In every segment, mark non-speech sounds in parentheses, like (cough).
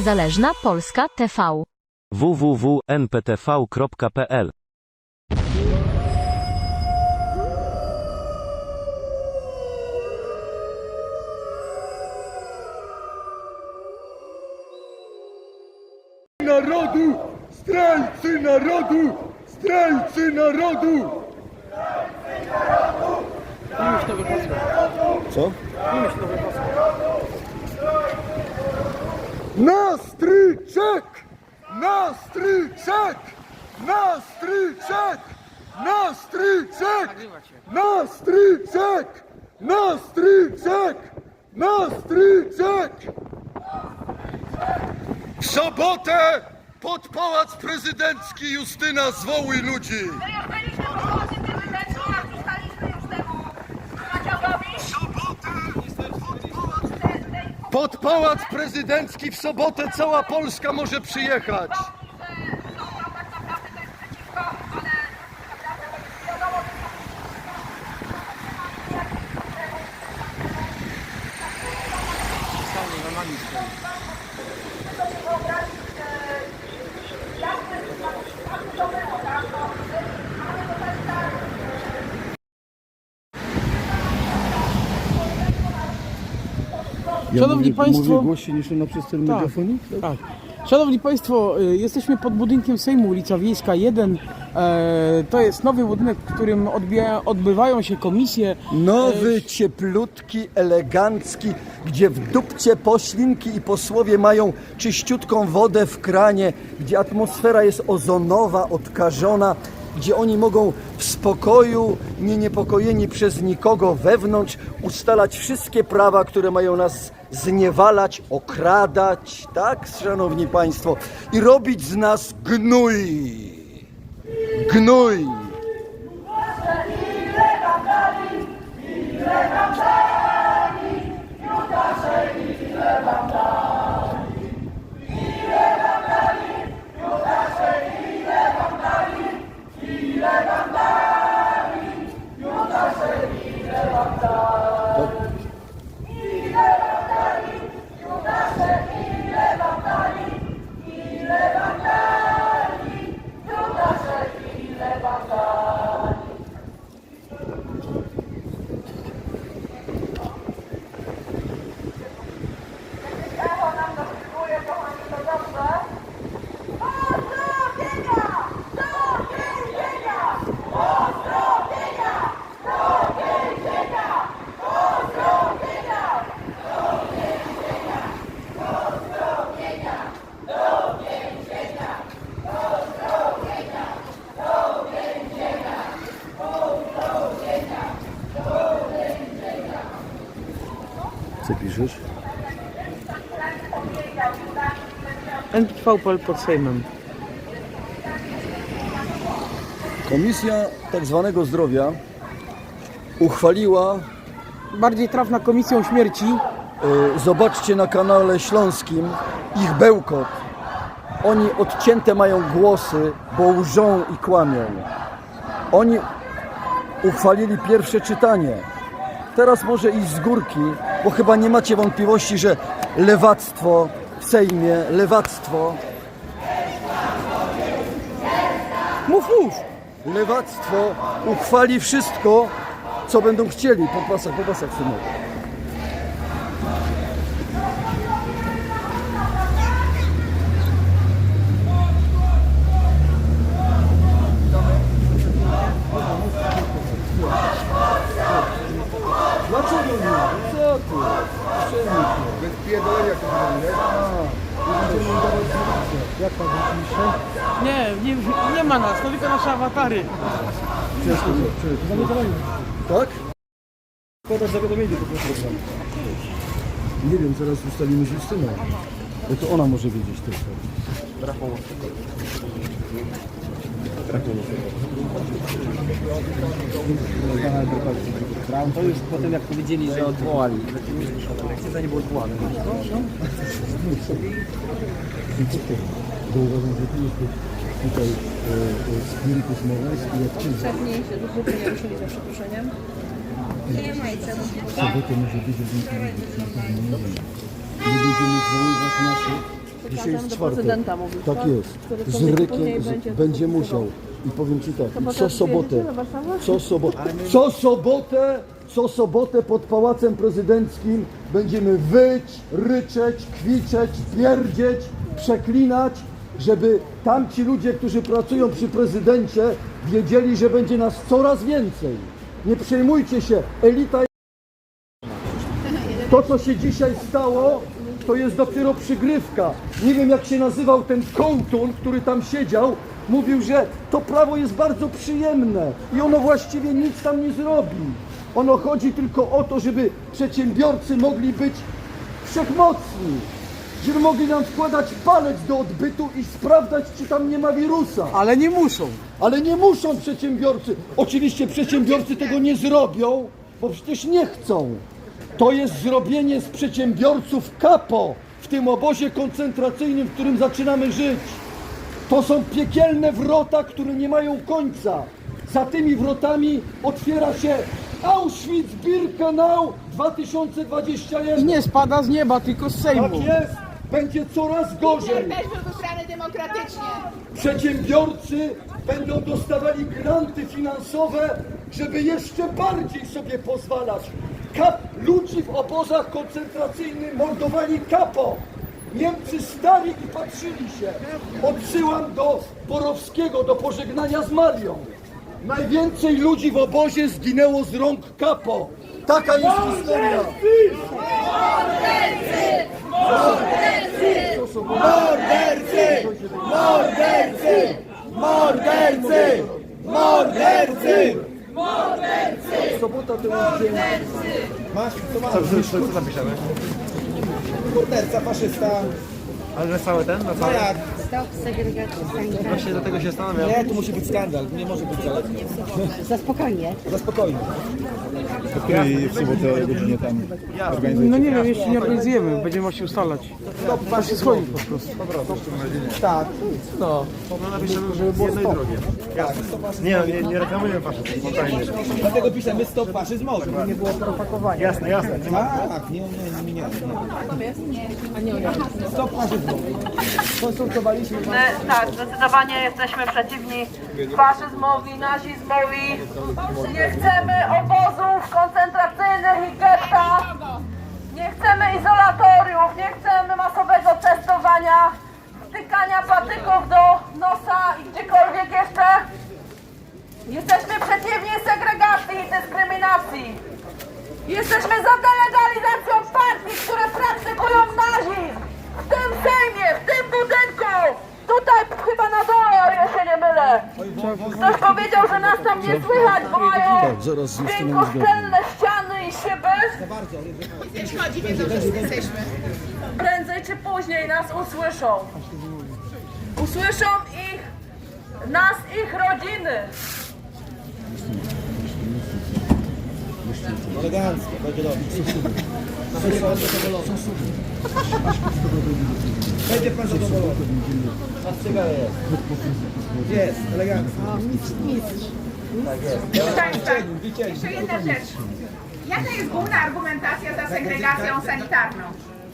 Niezależna Polska TV. www.nptv.pl narodu! Zdrajcy narodu! Zdrajcy narodu! Co? Na stryczek! Na stryczek! Na stryczek! Na stryczek! Na stryczek! Na stryczek! Na stryczek! W sobotę pod Pałac Prezydencki Justyna zwołuj ludzi! My już byliśmy w Pałacu Prezydenckim, jak zostaliśmy już temu Maciejowi. Pod Pałac Prezydencki w sobotę cała Polska może przyjechać. Mówi, że są tam tak naprawdę to jest przeciwko, ale tak naprawdę to jest wiadomo, Szanowni Państwo, Mówię głośniej niż przez ten Tak. megafonik? tak. Szanowni Państwo, y, jesteśmy pod budynkiem Sejmu, ulica Wiejska 1. E, to jest nowy budynek, w którym odbija, odbywają się komisje. Nowy, cieplutki, elegancki, gdzie w dupcie poślinki i posłowie mają czyściutką wodę w kranie, gdzie atmosfera jest ozonowa, odkażona, gdzie oni mogą w spokoju, nie niepokojeni przez nikogo wewnątrz, ustalać wszystkie prawa, które mają nas zniewalać, okradać, tak, szanowni państwo, i robić z nas gnój. Gnój. echo NPV.pl pod Sejmem. Komisja tak zwanego zdrowia uchwaliła, Bardziej trafna komisją śmierci. y, zobaczcie na kanale śląskim, ich bełkot. Oni odcięte mają głosy, bo łżą i kłamią. Oni uchwalili pierwsze czytanie. Teraz może iść z górki, bo chyba nie macie wątpliwości, że lewactwo Sejmie, lewactwo. Mów, mów! Lewactwo uchwali wszystko, co będą chcieli. Po pasach, po pasach, synek. Dlaczego nie? Co ty? Przejmuj się. Bez pierdolenia to nie? Będziemy im dawać dywizję. Jak pan pisze? Nie, nie, nie ma nas, to tylko nasze awatary. Ciężko to. Zawiadomienie. Tak? Podasz zawiadomienie do tego programu. Nie wiem, zaraz ustalimy z Justyną. Bo to ona może wiedzieć tylko. To już potem jak powiedzieli, że odwołali. Decyzja nie. Bo uważam, że tu jest tutaj e, e, spiritus mores i akcyza. Mniejsze dopóty nie ruszyli za przeproszeniem. Nie ma i celu. W sobotę może być, pewno nie będziemy zwoływać naszych Dzisiaj jest do czwartek. Tak jest. Z rykiem będzie musiał. I powiem Ci tak, co sobotę, do co sobotę, co sobotę, co sobotę pod Pałacem Prezydenckim będziemy wyć, ryczeć, kwiczeć, pierdzieć, przeklinać, żeby tamci ludzie, którzy pracują przy prezydencie, wiedzieli, że będzie nas coraz więcej. Nie przejmujcie się, elita to, co się dzisiaj stało, to jest dopiero przygrywka. Nie wiem, jak się nazywał ten kołtun, który tam siedział. Mówił, że to prawo jest bardzo przyjemne i ono właściwie nic tam nie zrobi. Ono chodzi tylko o to, żeby przedsiębiorcy mogli być wszechmocni. Żeby mogli nam wkładać palec do odbytu i sprawdzać, czy tam nie ma wirusa. Ale nie muszą. Ale nie muszą przedsiębiorcy. Oczywiście przedsiębiorcy tego nie zrobią, bo przecież nie chcą. To jest zrobienie z przedsiębiorców kapo w tym obozie koncentracyjnym, w którym zaczynamy żyć. To są piekielne wrota, które nie mają końca. Za tymi wrotami otwiera się Auschwitz-Birkenau 2021. I nie spada z nieba, tylko z Sejmu. Tak jest. Będzie coraz gorzej. Jesteśmy do strony demokratycznie. Przedsiębiorcy będą dostawali granty finansowe, żeby jeszcze bardziej sobie pozwalać. Kap, ludzi w obozach koncentracyjnych mordowali kapo. Niemcy stali i patrzyli się. Odsyłam do Borowskiego, do pożegnania z Marią. Najwięcej ludzi w obozie zginęło z rąk kapo. Taka jest historia. Mordercy! Mordercy! Mordercy! Mordercy! Sobota to jest dzień. Masz, co masz? Co, co napiszemy? Morderca, faszysta. Ale na cały ten? Na cały? jak? Właśnie dlatego się zastanawiam. Nie, tu musi być skandal. Nie może być zaledwie. Za spokojnie. Za spokojnie. której w sobotę godzinie tam organizujecie? No nie wiem, jeszcze nie organizujemy, będziemy właśnie ustalać. To się schodzi po prostu. Tak. No. No napiszemy, żeby było jedno i drugie. Nie, no, nie, nie reklamujemy faszyzmu, spokojnie. Dlatego piszemy stop faszyzmowi. Żeby nie było propagowania. Jasne, jasne. Tak, nie, nie, nie, nie. nie. Stop faszyzmowi. Konsultowaliśmy My, tak, zdecydowanie jesteśmy przeciwni faszyzmowi, nazizmowi. Nie chcemy obozów koncentracyjnych i getta. Nie chcemy izolatoriów, nie chcemy masowego testowania, wtykania patyków do nosa i gdziekolwiek jeszcze. Jesteśmy przeciwni segregacji i dyskryminacji. Jesteśmy za delegalizacją partii, które praktykują nazizm. W tym Sejmie, w tym budynku. Tutaj chyba na dole, o ile się nie mylę. Ktoś powiedział, że nas tam nie słychać, bo mają dźwiękoszczelne ściany i szyby. Wiedzą, że jesteśmy. Prędzej czy później nas usłyszą. Usłyszą ich, nas, ich rodziny. elegancko, będzie dobrze. Będzie pan zadowolony. Jest, elegancko. Państwa, jeszcze jedna rzecz. Jaka jest główna argumentacja za segregacją sanitarną?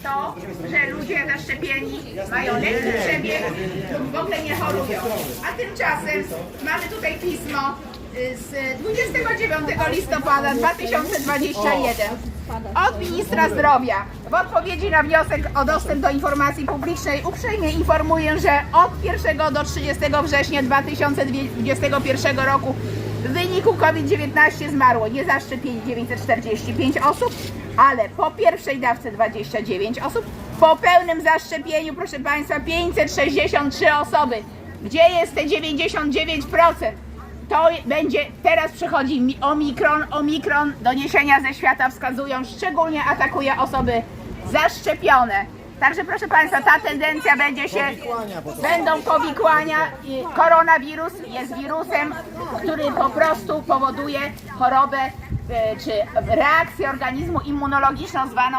To, że ludzie zaszczepieni mają lepszy przebieg w ogóle nie chorują. A tymczasem mamy tutaj pismo y, z 29 listopada 2021 od ministra zdrowia. W odpowiedzi na wniosek o dostęp do informacji publicznej uprzejmie informuję, że od 1 do 30 września 2021 roku w wyniku COVID-19 zmarło niezaszczepieni 945 osób, ale po pierwszej dawce 29 osób, po pełnym zaszczepieniu, proszę Państwa, 563 osoby. Gdzie jest te 99%? To będzie, teraz przychodzi mi- omikron, omikron, doniesienia ze świata wskazują, szczególnie atakuje osoby zaszczepione. Także proszę Państwa, ta tendencja będzie się, będą powikłania. i Koronawirus jest wirusem, który po prostu powoduje chorobę e, czy reakcję organizmu immunologiczną zwaną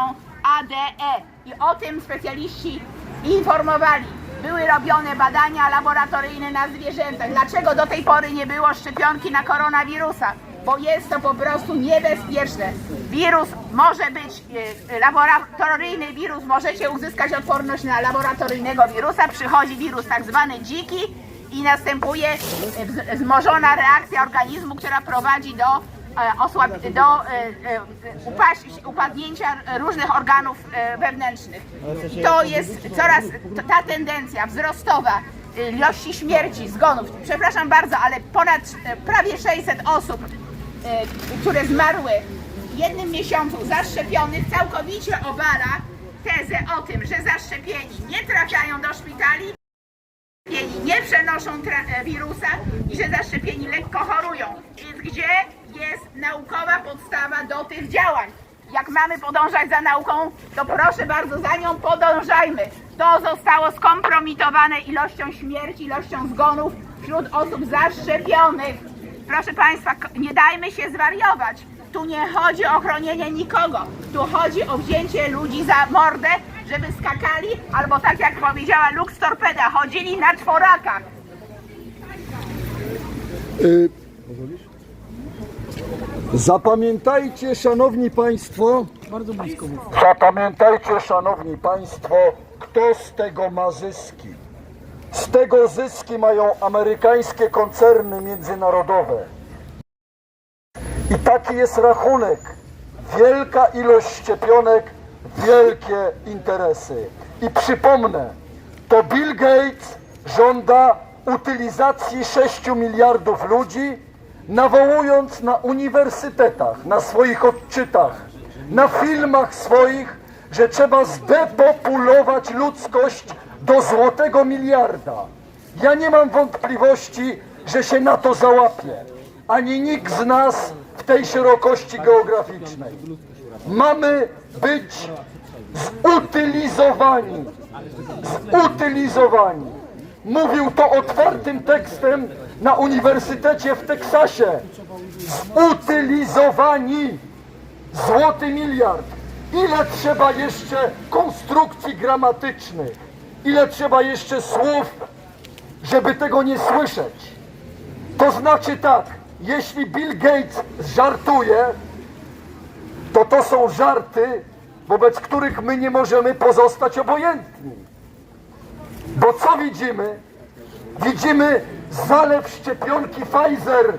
ADE. I o tym specjaliści informowali. Były robione badania laboratoryjne na zwierzętach. Dlaczego do tej pory nie było szczepionki na koronawirusa? bo jest to po prostu niebezpieczne. Wirus może być e, laboratoryjny wirus, możecie uzyskać odporność na laboratoryjnego wirusa, przychodzi wirus tak zwany dziki i następuje wz- wzmożona reakcja organizmu, która prowadzi do osłab, do e, e, upadnięcia różnych organów e, wewnętrznych. To jest coraz, ta tendencja wzrostowa e, ilości śmierci, zgonów, przepraszam bardzo, ale ponad e, prawie 600 osób, e, które zmarły w jednym miesiącu zaszczepionych, całkowicie obala tezę o tym, że zaszczepieni nie trafiają do szpitali, nie przenoszą e, wirusa i że zaszczepieni lekko chorują. Więc gdzie jest naukowa podstawa do tych działań? Jak mamy podążać za nauką, to proszę bardzo, za nią podążajmy. To zostało skompromitowane ilością śmierci, ilością zgonów wśród osób zaszczepionych. Proszę Państwa, nie dajmy się zwariować. Tu nie chodzi o chronienie nikogo. Tu chodzi o wzięcie ludzi za mordę, żeby skakali, albo tak jak powiedziała Lux Torpeda, chodzili na czworakach. Zapamiętajcie, szanowni państwo, Bardzo blisko mów. Zapamiętajcie, szanowni państwo, kto z tego ma zyski. Z tego zyski mają amerykańskie koncerny międzynarodowe. I taki jest rachunek. Wielka ilość szczepionek, wielkie interesy. I przypomnę, to Bill Gates żąda utylizacji 6 miliardów ludzi, nawołując na uniwersytetach, na swoich odczytach, na filmach swoich, że trzeba zdepopulować ludzkość do złotego miliarda. Ja nie mam wątpliwości, że się na to załapie. Ani nikt z nas w tej szerokości geograficznej. Mamy być zutylizowani. Zutylizowani. Mówił to otwartym tekstem na Uniwersytecie w Teksasie. Zutylizowani. Złoty miliard. Ile trzeba jeszcze konstrukcji gramatycznych? Ile trzeba jeszcze słów, żeby tego nie słyszeć? To znaczy tak, jeśli Bill Gates żartuje, to to są żarty, wobec których my nie możemy pozostać obojętni. Bo co widzimy? Widzimy zalew szczepionki Pfizer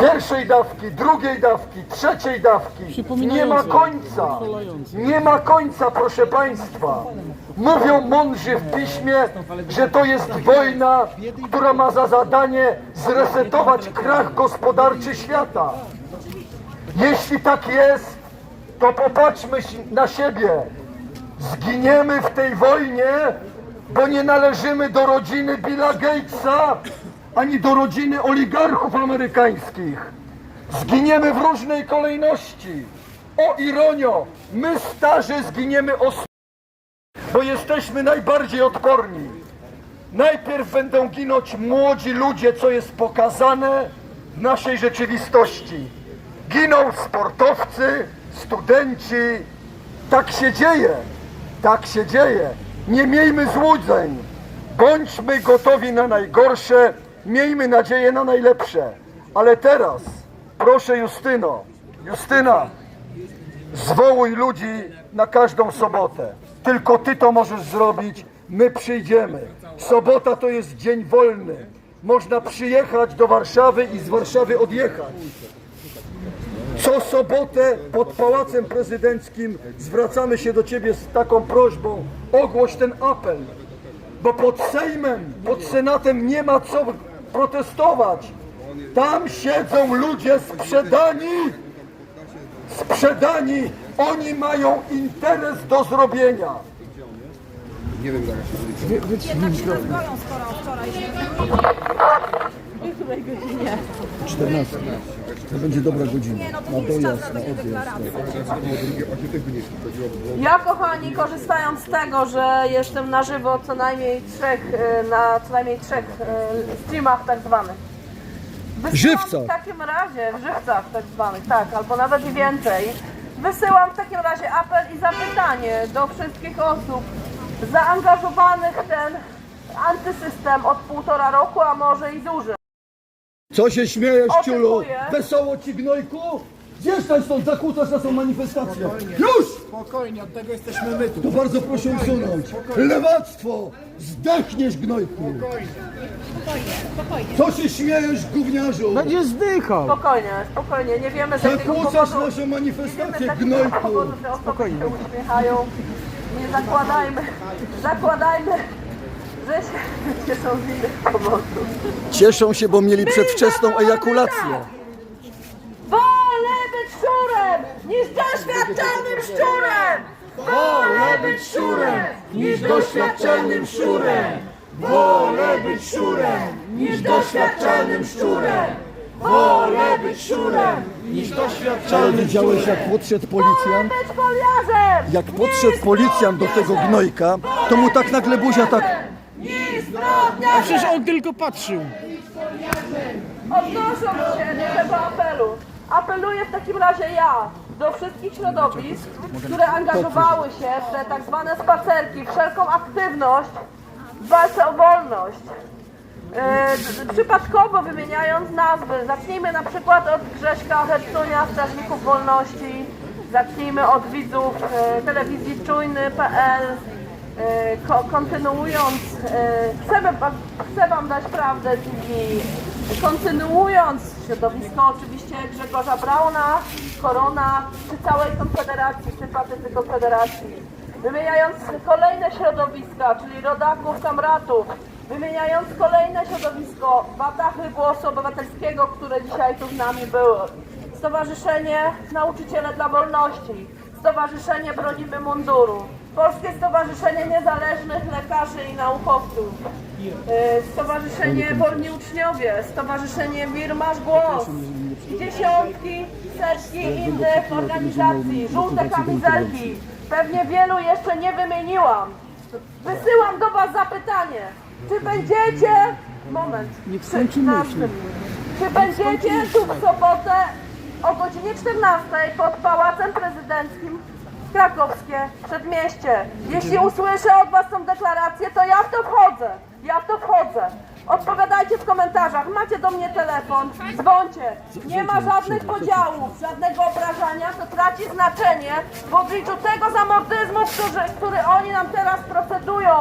pierwszej dawki, drugiej dawki, trzeciej dawki. Nie ma końca. Nie ma końca, proszę Państwa. Mówią mądrzy w piśmie, że to jest wojna, która ma za zadanie zresetować krach gospodarczy świata. Jeśli tak jest, to popatrzmy na siebie. Zginiemy w tej wojnie, bo nie należymy do rodziny Billa Gatesa, ani do rodziny oligarchów amerykańskich. Zginiemy w różnej kolejności. O ironio, my starzy zginiemy os bo jesteśmy najbardziej odporni. Najpierw będą ginąć młodzi ludzie, co jest pokazane w naszej rzeczywistości. Giną sportowcy, studenci. Tak się dzieje. Tak się dzieje. Nie miejmy złudzeń. Bądźmy gotowi na najgorsze. Miejmy nadzieję na najlepsze. Ale teraz, proszę Justyno, Justyna, Zwołuj ludzi na każdą sobotę. Tylko ty to możesz zrobić. My przyjdziemy. Sobota to jest dzień wolny. Można przyjechać do Warszawy i z Warszawy odjechać. Co sobotę pod Pałacem Prezydenckim zwracamy się do ciebie z taką prośbą. Ogłoś ten apel. Bo pod Sejmem, pod Senatem nie ma co protestować. Tam siedzą ludzie sprzedani sprzedani, oni mają interes do zrobienia. To będzie dobra godzina. Na dojazd, na odjazd. Ja, kochani, korzystając z tego, że jestem na żywo co najmniej trzech, e, na co najmniej trzech e, streamach tak zwanych. Wysyłam Żywcach. W takim razie, w żywcach tak zwanych, tak, albo nawet i więcej. Wysyłam w takim razie apel i zapytanie do wszystkich osób zaangażowanych w ten antysystem od półtora roku, a może i dłużej. Co się śmiejesz, ciulu? Oczekuję. Wesoło ci, gnojku? Zjeżdżaj stąd, zakłócasz naszą manifestację. Już! Spokojnie, od tego jesteśmy my tu. To bardzo proszę usunąć. Lewactwo! Zdechniesz, gnojku! Co się śmiejesz, gówniarzu? Będzie zdychał. Spokojnie, spokojnie, nie wiemy z jakiego Zakłócasz powodu... naszą Nie wiemy z manifestację, jakiego gnojku! powodu te osoby się uśmiechają. Nie zakładajmy, zakładajmy, że się cieszą z innych powodów. Cieszą się, bo mieli przedwczesną ejakulację. Wolę być szczurem niż doświadczalnym szczurem! Wolę być szczurem niż doświadczalnym szczurem! Wolę być szczurem niż doświadczalnym szczurem! Wolę być szczurem niż Ale widziałeś, jak podszedł policjant? być! Jak podszedł policjant do tego gnojka, to mu tak nagle buzia tak... Zbrodniarzem! Przecież on tylko patrzył. Odnosząc się do tego apelu, apeluję w takim razie ja do wszystkich środowisk, które angażowały się w te tak zwane spacerki, wszelką aktywność w walce o wolność. D- przypadkowo wymieniając nazwy, zacznijmy na przykład od Grześka Hercunia, Strażników Wolności, zacznijmy od widzów e, telewizji czujny.pl, kontynuując, e, wa- chcę Wam dać prawdę TV, kontynuując środowisko oczywiście Grzegorza Brauna, Korona, czy całej Konfederacji, sympatycy Konfederacji, wymieniając kolejne środowiska, czyli rodaków, kamratów, wymieniając kolejne środowisko Watachy Głosu Obywatelskiego, które dzisiaj tu z nami były. Stowarzyszenie Nauczyciele dla Wolności, Stowarzyszenie Bronimy Munduru, Polskie Stowarzyszenie Niezależnych Lekarzy i Naukowców, e, Stowarzyszenie Wolni Uczniowie, Stowarzyszenie Wir Masz Głos, i dziesiątki, setki innych organizacji, żółte kamizelki, pewnie wielu jeszcze nie wymieniłam. Wysyłam do Was zapytanie, czy będziecie, moment, skończy myśl. czy będziecie tu w sobotę o godzinie 14 pod Pałacem Prezydenckim Krakowskie Przedmieście. Jeśli usłyszę od Was tą deklarację, to ja w to wchodzę. Ja w to wchodzę. Odpowiadajcie w komentarzach, macie do mnie telefon, dzwońcie. Nie ma żadnych podziałów, żadnego obrażania, to traci znaczenie w obliczu tego zamordyzmu, który, który oni nam teraz procedują.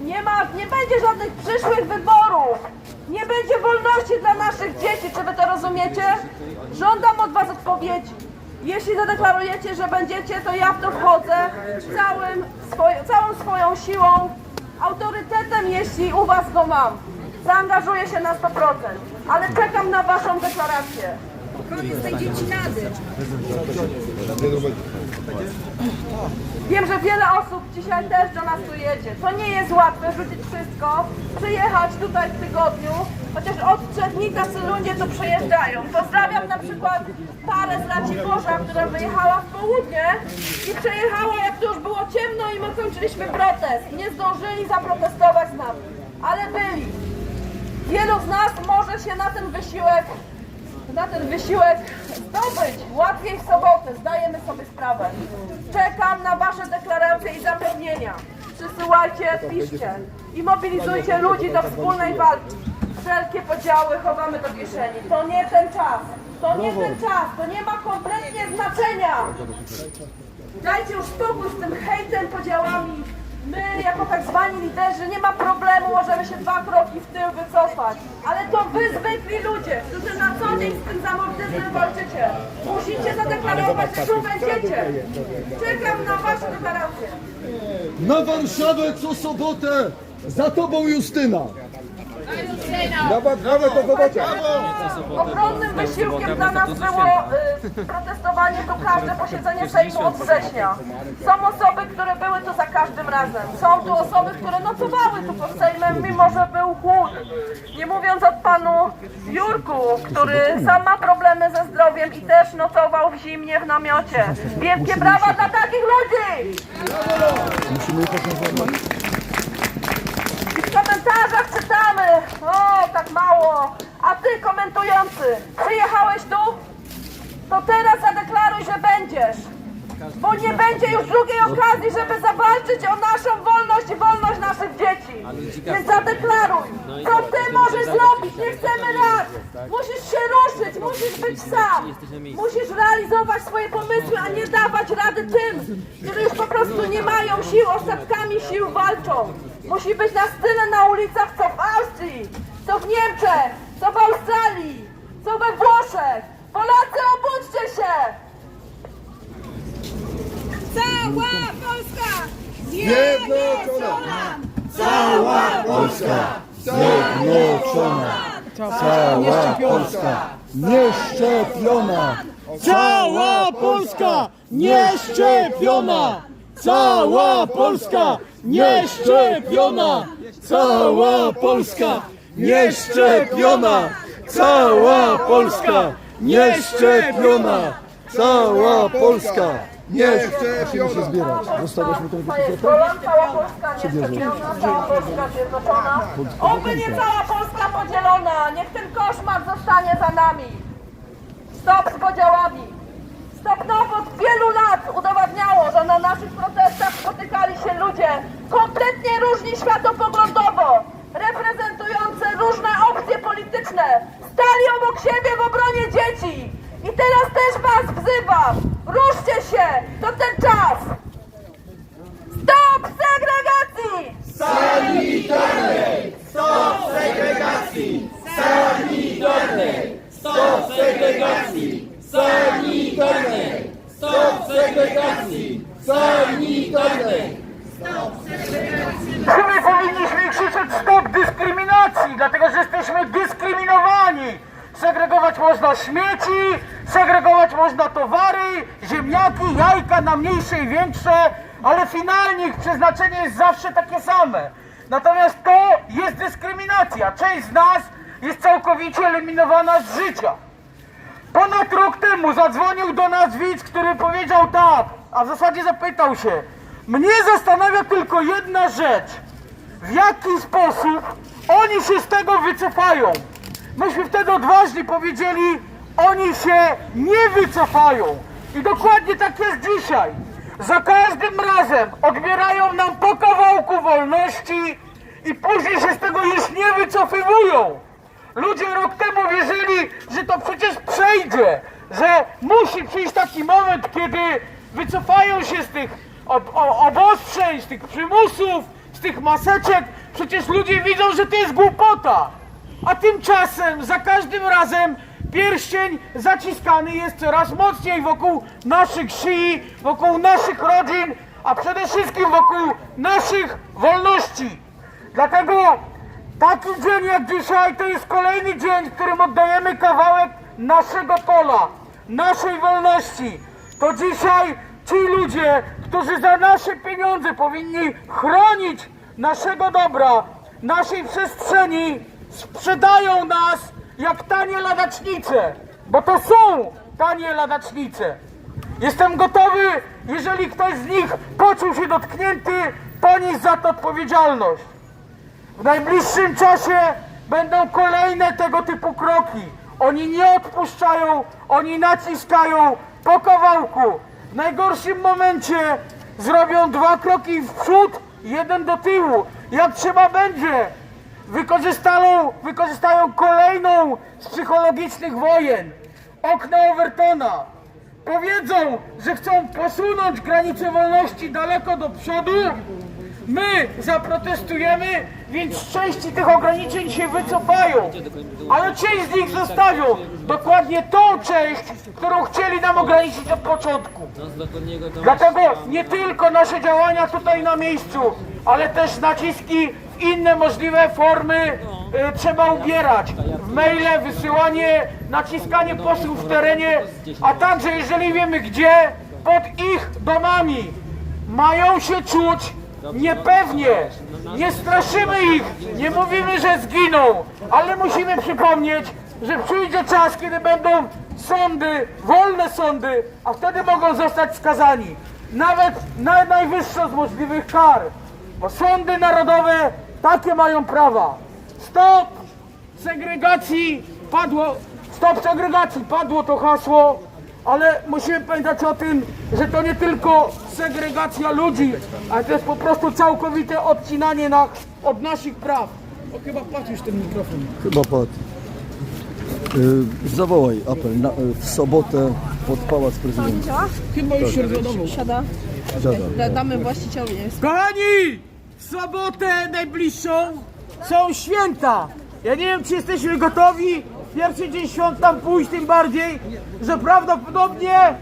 Nie ma, nie będzie żadnych przyszłych wyborów. Nie będzie wolności dla naszych dzieci. Czy wy to rozumiecie? Żądam od was odpowiedzi. Jeśli zadeklarujecie, że będziecie, to ja w to wchodzę całym swoje, całą swoją siłą, autorytetem, jeśli u was go mam. Zaangażuję się na 100%, ale czekam na waszą deklarację. Tej dziecinady. Wiem, że wiele osób dzisiaj też do nas tu jedzie. To nie jest łatwe rzucić wszystko, przyjechać tutaj w tygodniu, chociaż od trzech dni tacy ludzie tu przyjeżdżają. Pozdrawiam na przykład parę z Raciborza, która wyjechała w południe i przyjechała jak to już było ciemno i my kończyliśmy protest. Nie zdążyli zaprotestować z nami, ale byli. Wielu z nas może się na ten wysiłek na ten wysiłek zdobyć łatwiej w sobotę, zdajemy sobie sprawę. Czekam na Wasze deklaracje i zapewnienia. Przysyłajcie, piszcie i mobilizujcie ludzi do wspólnej walki. Wszelkie podziały chowamy do kieszeni. To nie ten czas. To nie ten czas. To nie ma kompletnie znaczenia. Dajcie już spokój z tym hejtem, podziałami. My, jako tak zwani liderzy, nie ma problemu, możemy się dwa kroki w tył wycofać. Ale to wy, zwykli ludzie, którzy na co dzień z tym zamordyzmem walczycie, musicie zadeklarować, czym będziecie. Czekam na wasze deklaracje. Na Warszawę co sobotę! Za tobą Justyna! Nawet, nawet do zobaczenia. Ogromnym wysiłkiem dla nas było y, protestowanie tu każde posiedzenie Sejmu od września. Są osoby, które były tu za każdym razem. Są tu osoby, które nocowały tu pod Sejmem, mimo że był chłód. Nie mówiąc o panu Jurku, który sam ma problemy ze zdrowiem i też nocował w zimnie w namiocie. Wielkie brawa dla takich ludzi! I w komentarzach czytamy, o tak mało, a ty komentujący, przyjechałeś tu? To teraz zadeklaruj, że będziesz. Bo nie będzie już drugiej okazji, żeby zawalczyć o naszą wolność i wolność naszych dzieci. Więc zadeklaruj, co ty możesz zrobić, nie chcemy raz. być sam. Musisz realizować swoje pomysły, a nie dawać rady tym, którzy już po prostu nie mają sił, ostatkami sił walczą. Musi być nas tyle na ulicach, co w Austrii, co w Niemczech, co w Australii, co we Włoszech. Polacy, obudźcie się! Cała Polska! Zjednoczona! Cała Polska! Zjednoczona, cała Polska nieszczepiona. Cała Polska nieszczepiona! Cała Polska nieszczepiona! Cała Polska Nieszczepiona, cała Polska nieszczepiona, cała Polska nieszczepiona. się zbierać. Zostawiasz mi Poland, cała Polska nieszczepiona, cała Polska zjednoczona. Oby nie cała Polska podzielona. Niech ten koszmar zostanie za nami. Stop z podziałami. Stop Nowo od wielu lat udowadniało, że na naszych protestach spotykali się ludzie kompletnie różni światopoglądowo, reprezentujące różne opcje polityczne. Stali obok siebie w obronie dzieci. I teraz też was wzywam. Ruszcie się. To ten czas. Stop segregacji! My powinniśmy krzyczeć stop dyskryminacji, dlatego że jesteśmy dyskryminowani. Segregować można śmieci, segregować można towary, ziemniaki, jajka na mniejsze i większe, ale finalnie ich przeznaczenie jest zawsze takie same. Natomiast to jest dyskryminacja. Część z nas jest całkowicie eliminowana z życia. Ponad rok temu zadzwonił do nas widz, który powiedział tak, a w zasadzie zapytał się, mnie zastanawia tylko jedna rzecz, w jaki sposób oni się z tego wycofają. Myśmy wtedy odważnie powiedzieli, oni się nie wycofają. I dokładnie tak jest dzisiaj. Za każdym razem odbierają nam po kawałku wolności i później się z tego już nie wycofywują. Ludzie rok temu wierzyli, że to przecież przejdzie, że musi przyjść taki moment, kiedy wycofają się z tych ob obostrzeń, z tych przymusów, z tych maseczek. Przecież ludzie widzą, że to jest głupota. A tymczasem za każdym razem pierścień zaciskany jest coraz mocniej wokół naszych szyi, wokół naszych rodzin, a przede wszystkim wokół naszych wolności. Dlatego Taki dzień jak dzisiaj to jest kolejny dzień, w którym oddajemy kawałek naszego pola, naszej wolności. To dzisiaj ci ludzie, którzy za nasze pieniądze powinni chronić naszego dobra, naszej przestrzeni, sprzedają nas jak tanie ladacznice, bo to są tanie ladacznice. Jestem gotowy, jeżeli ktoś z nich poczuł się dotknięty, ponieść za to odpowiedzialność. W najbliższym czasie będą kolejne tego typu kroki. Oni nie odpuszczają, oni naciskają po kawałku. W najgorszym momencie zrobią dwa kroki w przód, jeden do tyłu. Jak trzeba będzie, wykorzystają, wykorzystają kolejną z psychologicznych wojen. Okno Overtona. Powiedzą, że chcą posunąć granicę wolności daleko do przodu, My zaprotestujemy, więc części tych ograniczeń się wycofają, ale część z nich zostawią. Dokładnie tą część, którą chcieli nam ograniczyć od początku. Dlatego nie tylko nasze działania tutaj na miejscu, ale też naciski inne możliwe formy y, trzeba ubierać. W maile, wysyłanie, naciskanie posłów w terenie, a także jeżeli wiemy gdzie, pod ich domami mają się czuć niepewnie. Nie straszymy ich, nie mówimy, że zginą, ale musimy przypomnieć, że przyjdzie czas, kiedy będą sądy, wolne sądy, a wtedy mogą zostać skazani. Nawet na najwyższą z możliwych kar. Bo sądy narodowe takie mają prawa. Stop segregacji padło, stop segregacji padło to hasło, ale musimy pamiętać o tym, że to nie tylko segregacja ludzi, ale to jest po prostu całkowite odcinanie nas od naszych praw. O, chyba patrz już ten mikrofon. Chyba pod. Y, zawołaj apel na, y, w sobotę pod Pałac Prezydencki. Chyba już się rozładował. Siada. Siada. Damy właścicielowi. Kochani, w sobotę najbliższą są święta. Ja nie wiem, czy jesteśmy gotowi pierwszy dzień świąt tam pójść, tym bardziej, że prawdopodobnie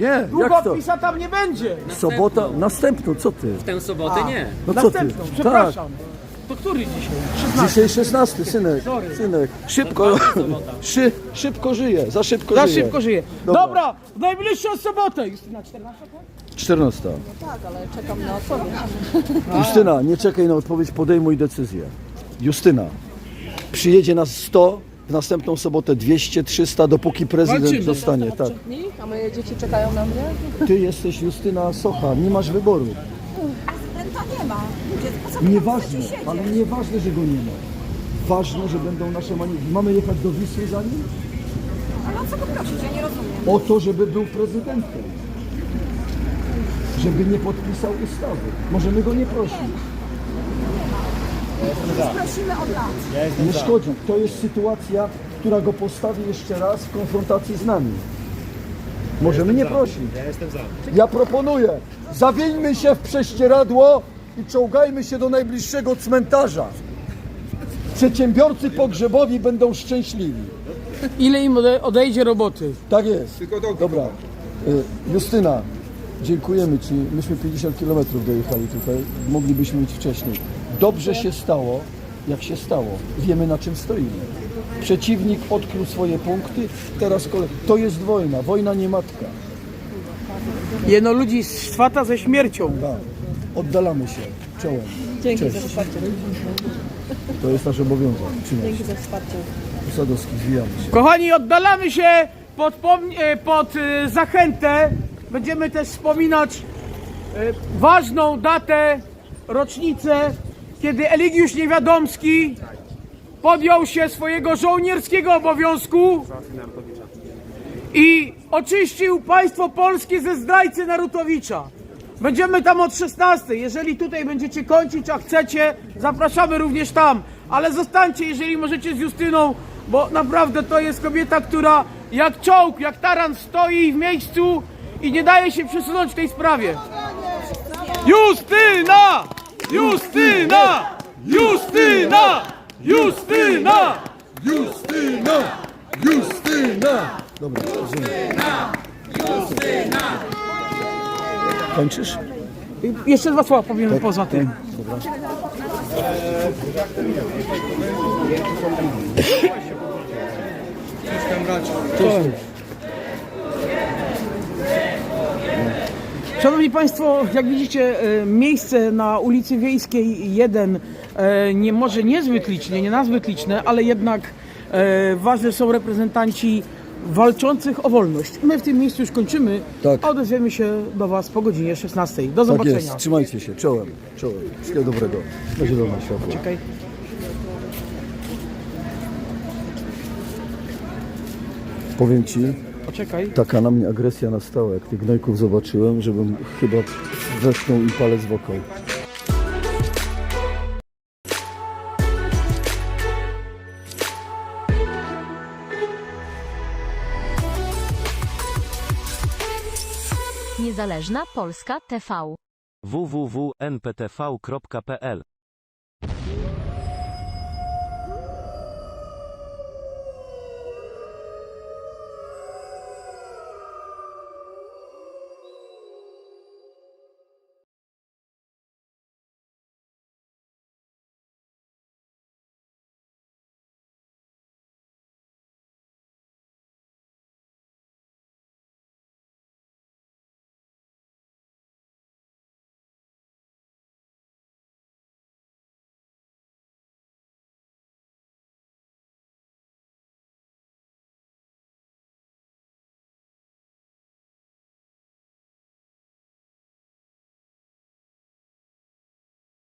Nie, jak to? tam nie będzie. Sobota, następną, co ty? W tę sobotę nie. No co ty? Następną, przepraszam. To który dzisiaj? Tak, dzisiaj 16, synek, synek. Szybko, (laughs) szy, szybko żyje, za szybko Za żyje. szybko żyje. Dobra. Dobra, w najbliższą sobotę. Justyna, 14? 14. Tak, ale czekam na odpowiedź. (laughs) Justyna, nie czekaj na odpowiedź, podejmuj decyzję. Justyna, przyjedzie nas 100, w następną sobotę 200, 300, dopóki prezydent Walczymy. zostanie. Tak. Dni, a moje dzieci czekają na mnie. Ty jesteś Justyna Socha, nie masz wyboru. nie ma. Nieważne, ale nieważne, że go nie ma. Ważne, że będą nasze manewry. Mamy jechać do Wisły za nim? Ale o co go prosić? Ja nie rozumiem. O to, żeby był prezydentem. Żeby nie podpisał ustawy. Możemy go nie prosić. Prosimy od lat. Nie szkodzi. To jest sytuacja, która go postawi jeszcze raz w konfrontacji z nami. Możemy nie prosić. Ja jestem za. Ja proponuję, zawieńmy się w prześcieradło i czołgajmy się do najbliższego cmentarza. Przedsiębiorcy pogrzebowi będą szczęśliwi. Ile im ode- odejdzie roboty? Tak jest. Dobra. Y, Justyna, dziękujemy Ci. Myśmy 50 km dojechali tutaj. Moglibyśmy mieć wcześniej. Dobrze się stało, jak się stało. Wiemy na czym stoimy. Przeciwnik odkrył swoje punkty, teraz kolej. To jest wojna. Wojna nie matka. Jedno ludzi swata ze śmiercią. Tak. Oddalamy się czołem. Dzięki Cześć. za wsparcie. To jest nasz obowiązek. Się. Dzięki za wsparcie. Sadowski, zwijamy się. Kochani, oddalamy się pod, e, pod e, zachętę. Będziemy też wspominać e, ważną datę, rocznicę, kiedy Eligiusz Niewiadomski podjął się swojego żołnierskiego obowiązku i oczyścił państwo polskie ze zdrajcy Narutowicza. Będziemy tam od 16. Jeżeli tutaj będziecie kończyć, a chcecie, zapraszamy również tam. Ale zostańcie, jeżeli możecie z Justyną, bo naprawdę to jest kobieta, która jak czołg, jak taran stoi w miejscu i nie daje się przesunąć w tej sprawie. Justyna! Justyna! Justyna! Justyna! Justyna! Justyna! Dobra, Justyna! Kończysz? Jeszcze dwa słowa powiem poza tym. Szanowni Państwo, jak widzicie, e, miejsce na ulicy Wiejskiej 1 e, nie może niezbyt liczne, nie nazbyt liczne, ale jednak e, ważne są reprezentanci walczących o wolność. My w tym miejscu już kończymy, Tak. a odezwiemy się do Was po godzinie 16. Do Tak zobaczenia. jest, trzymajcie się, czołem, czołem. Wszystkiego dobrego. Na zielone światło. Czekaj. Powiem Ci, Poczekaj. taka na mnie agresja nastała, jak tych gnojków zobaczyłem, żebym chyba wepchnął im palec w oko. Niezależna Polska TV. www.nptv.pl